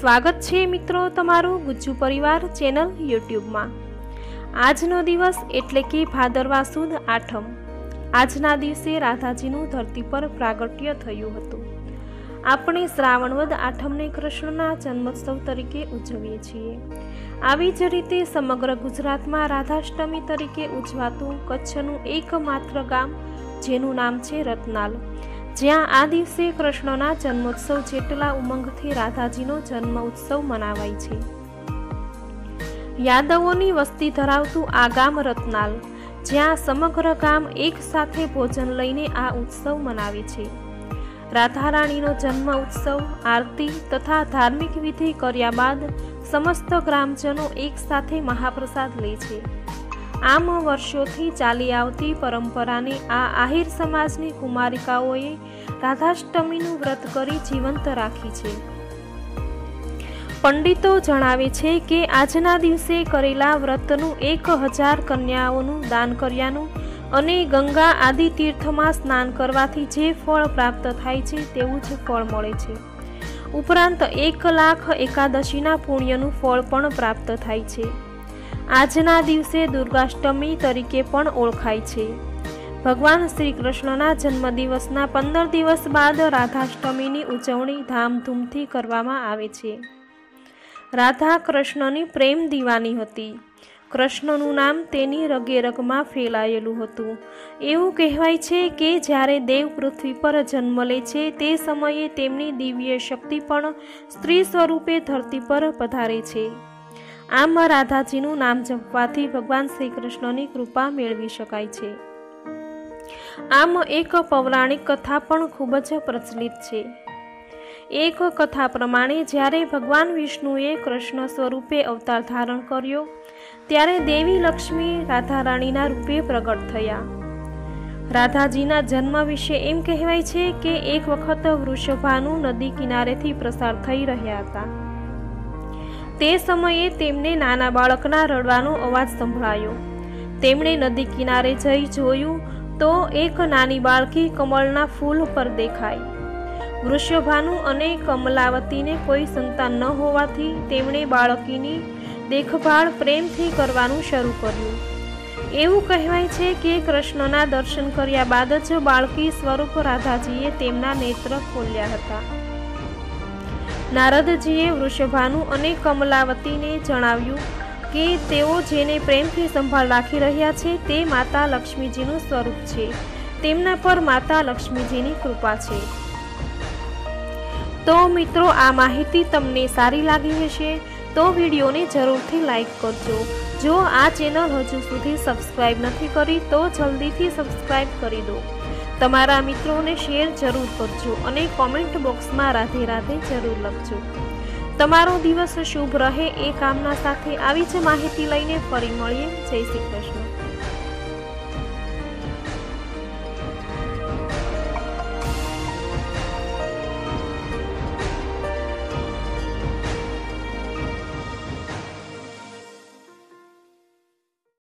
સ્વાગત છે મિત્રો તમારું ગુજ્જુ પરિવાર ચેનલ યુટ્યુબમાં. આજનો દિવસ એટલે કે ભાદરવા સુદ આઠમ. આજના દિવસે રાધાજીનું ધરતી પર પ્રાગટ્ય થયું હતું. આપણે શ્રાવણવદ આઠમને કૃષ્ણના જન્મોત્સવ તરીકે ઉજવીએ છીએ. આવી જ રીતે સમગ્ર ગુજરાતમાં રાધાષ્ટમી તરીકે ઉજવાતું કચ્છનું એકમાત્ર ગામ, જેનું નામ છે રતનાલ. જ્યાં આ દિવસે કૃષ્ણના જન્મોત્સવ જેટલા ઉમંગથી રાધાજીનો જન્મ ઉત્સવ મનાવાય છે. યાદવોની વસ્તી ધરાવતું આ ગામ રતનાલ, જ્યાં સમગ્ર ગામ એક સાથે ભોજન લઈને આ ઉત્સવ મનાવે છે. રાધારાણીનો જન્મ ઉત્સવ આરતી તથા ધાર્મિક વિધિ કર્યા બાદ સમસ્ત ગ્રામજનો એક સાથે મહાપ્રસાદ લે છે. આમ વર્ષોથી ચાલી આવતી પરંપરાને આ આહિર સમાજની કુમારિકાઓએ રાધાષ્ટમીનું વ્રત કરી જીવંત રાખી છે. પંડિતો જણાવે છે કે આજના દિવસે કરેલા વ્રતનું એક હજાર કન્યાઓનું દાન કર્યાનું અને ગંગા આદિ તીર્થમાં સ્નાન કરવાથી જે ફળ પ્રાપ્ત થાય છે તેવું જ ફળ મળે છે. ઉપરાંત એક લાખ એકાદશીના પુણ્યનું ફળ પણ પ્રાપ્ત થાય છે. આજના દિવસે દુર્ગાષ્ટમી તરીકે પણ ઓળખાય છે. ભગવાન શ્રી કૃષ્ણના જન્મદિવસના પંદર દિવસ બાદ રાધાષ્ટમીની ઉજવણી ધામધૂમથી કરવામાં આવે છે. રાધા કૃષ્ણની પ્રેમ દીવાની હતી. કૃષ્ણનું નામ તેની રગેરગમાં ફેલાયેલું હતું. એવું કહેવાય છે કે જ્યારે દેવ પૃથ્વી પર જન્મ લે છે, તે સમયે તેમની દિવ્ય શક્તિ પણ સ્ત્રી સ્વરૂપે ધરતી પર પધારે છે. આમ રાધાજીનું નામ જપવાથી ભગવાન શ્રી કૃષ્ણની કૃપા મેળવી શકાય છે. આમ એક પૌરાણિક કથા પણ ખૂબ જ પ્રચલિત છે. એક કથા પ્રમાણે જ્યારે ભગવાન વિષ્ણુએ કૃષ્ણ સ્વરૂપે અવતાર ધારણ કર્યો, ત્યારે દેવી લક્ષ્મી રાધારાણીના રૂપે પ્રગટ થયા. રાધાજીના જન્મ વિશે એમ કહેવાય છે કે એક વખત વૃષભાનુ નદી કિનારેથી પ્રસાર થઈ રહ્યા હતા. તે સમયે તેમને નાના બાળકના રડવાનો અવાજ સંભળાયો. તેમણે નદી કિનારે જઈ જોયું તો એક નાની બાળકી કમળના ફૂલ પર દેખાઈ. વૃષભાનુ અને કમલાવતીને કોઈ સંતાન ન હોવાથી તેમણે બાળકીની દેખભાળ પ્રેમથી કરવાનું શરૂ કર્યું. એવું કહેવાય છે કે કૃષ્ણના દર્શન કર્યા બાદ જ બાળકી સ્વરૂપ રાધાજીએ તેમના નેત્ર ખોલ્યા હતા. નારદજીએ વૃષભાનુ અને કમલાવતીને જણાવ્યું કે તેઓ જેને પ્રેમથી સંભાળ રાખી રહ્યા છે તે માતા લક્ષ્મીજીનું સ્વરૂપ છે. તેમના પર માતા લક્ષ્મીજીની કૃપા છે. તો મિત્રો, આ માહિતી તમને સારી લાગી હશે તો વિડીયોને જરૂરથી લાઈક કરજો. જો આ ચેનલ હજુ સુધી સબસ્ક્રાઈબ નથી કરી તો જલ્દીથી સબસ્ક્રાઈબ કરી દો. તમારા મિત્રોને શેર જરૂર કરજો અને કોમેન્ટ બોક્સમાં રાધે રાધે જરૂર લખજો. તમારો દિવસ શુભ રહે એ કામના સાથે આવી જ માહિતી લઈને ફરી મળીએ. જય શ્રી કૃષ્ણ.